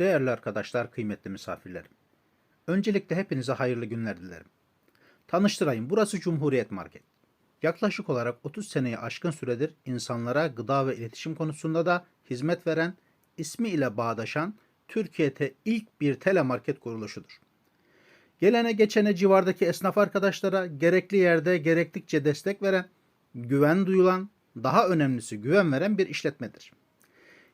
Değerli arkadaşlar, kıymetli misafirlerim. Öncelikle hepinize hayırlı günler dilerim. Tanıştırayım, burası Cumhuriyet Market. Yaklaşık olarak 30 seneyi aşkın süredir insanlara gıda ve iletişim konusunda da hizmet veren, ismi ile bağdaşan Türkiye'de ilk bir telemarket kuruluşudur. Gelene geçene civardaki esnaf arkadaşlara gerekli yerde gerektikçe destek veren, güven duyulan, daha önemlisi güven veren bir işletmedir.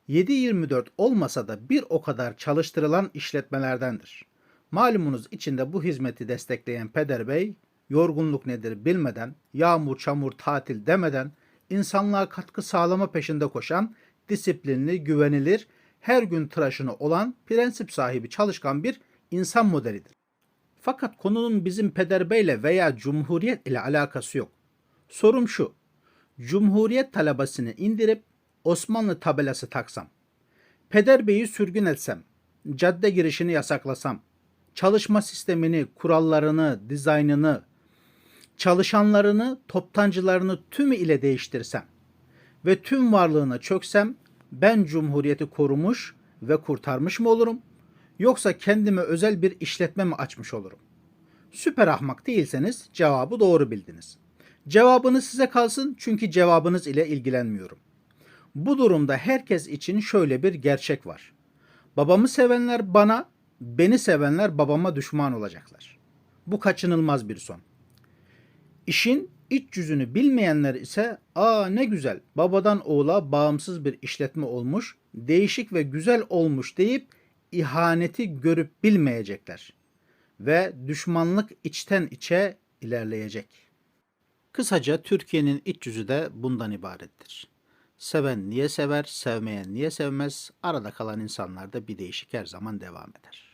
7-24 olmasa da bir o kadar çalıştırılan işletmelerdendir. Malumunuz içinde bu hizmeti destekleyen Peder Bey, yorgunluk nedir bilmeden, yağmur çamur tatil demeden, insanlığa katkı sağlama peşinde koşan, disiplinli, güvenilir, her gün tıraşını olan, prensip sahibi çalışkan bir insan modelidir. Fakat konunun bizim Peder Bey'le veya Cumhuriyet ile alakası yok. Sorum şu, Cumhuriyet talebesini indirip Osmanlı tabelası taksam, Peder Bey'i sürgün etsem, cadde girişini yasaklasam, çalışma sistemini, kurallarını, dizaynını, çalışanlarını, toptancılarını tümü ile değiştirsem ve tüm varlığına çöksem ben cumhuriyeti korumuş ve kurtarmış mı olurum? Yoksa kendime özel bir işletme mi açmış olurum? Süper ahmak değilseniz cevabı doğru bildiniz. Cevabınız size kalsın çünkü cevabınız ile ilgilenmiyorum. Bu durumda herkes için şöyle bir gerçek var. Babamı sevenler bana, beni sevenler babama düşman olacaklar. Bu kaçınılmaz bir son. İşin iç yüzünü bilmeyenler ise aa ne güzel babadan oğula bağımsız bir işletme olmuş, değişik ve güzel olmuş deyip ihaneti görüp bilmeyecekler ve düşmanlık içten içe ilerleyecek. Kısaca Türkiye'nin iç yüzü de bundan ibarettir. Seven niye sever, sevmeyen niye sevmez, arada kalan insanlarda bir değişik her zaman devam eder.